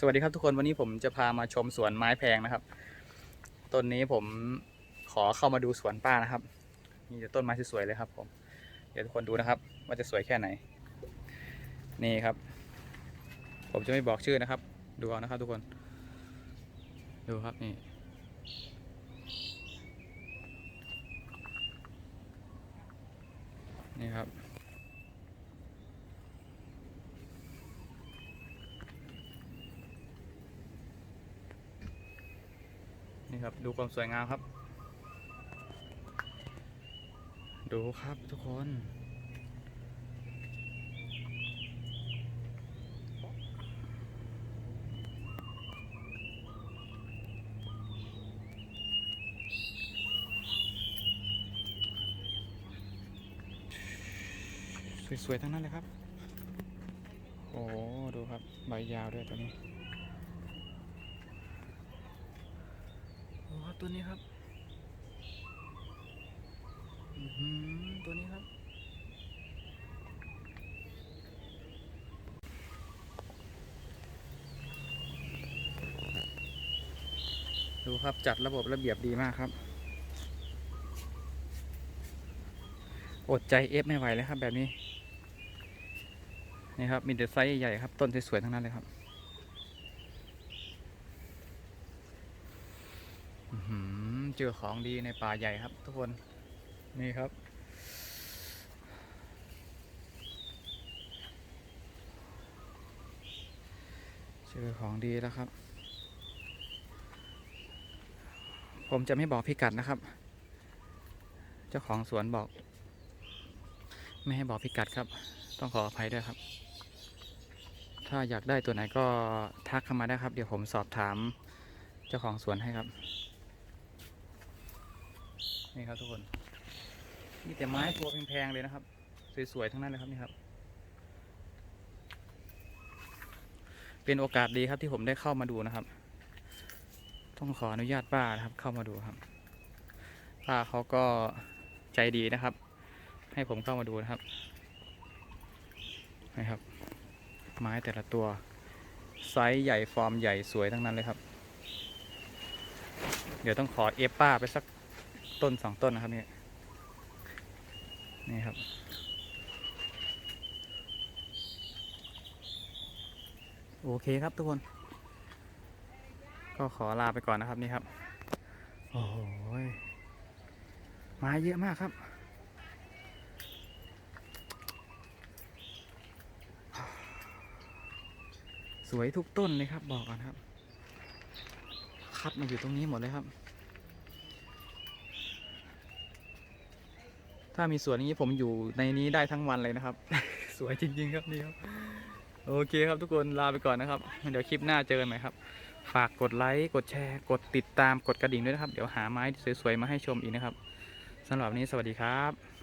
สวัสดีครับทุกคนวันนี้ผมจะพามาชมสวนไม้แพงนะครับต้นนี้ผมขอเข้ามาดูสวนป้านะครับนี่จะต้นไม้สวยๆเลยครับผมเดี๋ยวทุกคนดูนะครับ ว่าจะสวยแค่ไหน นี่ครับ ผมจะไม่บอกชื่อนะครับ ดูเอานะครับทุกคน ดูครับนี่นี่ครับ นี่ครับ ดูความสวยงามครับ ดูครับทุกคนสวยๆทั้งนั้นเลยครับ โอ้โหดูครับ ใบยาวด้วยตัวนี้ โอ้ครับ ตัวนี้ครับอือหือตัวนี้ครับ ดูครับจัดระบบระเบียบดีมากครับ อดใจเอฟไม่ไหวเลยครับแบบนี้ นี่ครับ มีแต่ไซส์ใหญ่ครับ ต้นสวยๆทั้งนั้นเลยครับ อื้อหือ เจอของดีในป่าใหญ่ครับ ทุกคนนี่ครับ เจอของดีแล้วครับ ผมจะไม่บอกพิกัดนะครับ เจ้าของสวนบอก ไม่ให้บอกพิกัดครับ ต้องขออภัยด้วยครับ ถ้าอยากได้ตัวไหนก็ทักเข้ามาได้ครับ เดี๋ยวผมสอบถามเจ้าของสวนให้ครับ นี่ครับทุกคนมีแต่ไม้ตัวแพงๆเลยนะครับ สวยๆทั้งนั้นเลยครับนี่ครับ เป็นโอกาสดีครับที่ผมได้เข้ามาดูนะครับ ต้องขออนุญาตป้านะครับ เข้ามาดูครับป้าเขาก็ใจดีนะครับ ให้ผมเข้ามาดูนะครับนะครับ ไม้แต่ละตัวไซส์ใหญ่ฟอร์มใหญ่สวยทั้งนั้นเลยครับ เดี๋ยวต้องขอเอฟป้าไปสัก ต้นสองต้นนะครับนี่นี่ครับ โอเคครับทุกคน ก็ขอลาไปก่อนนะครับนี่ครับ โอ้โหยม้เยอะมากครับสวยทุกต้นเลยครับบอกกันครับ คัดมาอยู่ตรงนี้หมดเลยครับ ถ้ามีสวนอย่างนี้ผมอยู่ในนี้ได้ทั้งวันเลยนะครับ สวยจริง ๆ ครับนี่ครับโอเคครับทุกคนลาไปก่อนนะครับ เดี๋ยวคลิปหน้าเจอกันใหม่ครับ ฝากกดไลค์กดแชร์ กดติดตามกดกระดิ่งด้วยนะครับ เดี๋ยวหาไม้สวยๆมาให้ชมอีกนะครับสำหรับวันนี้สวัสดีครับ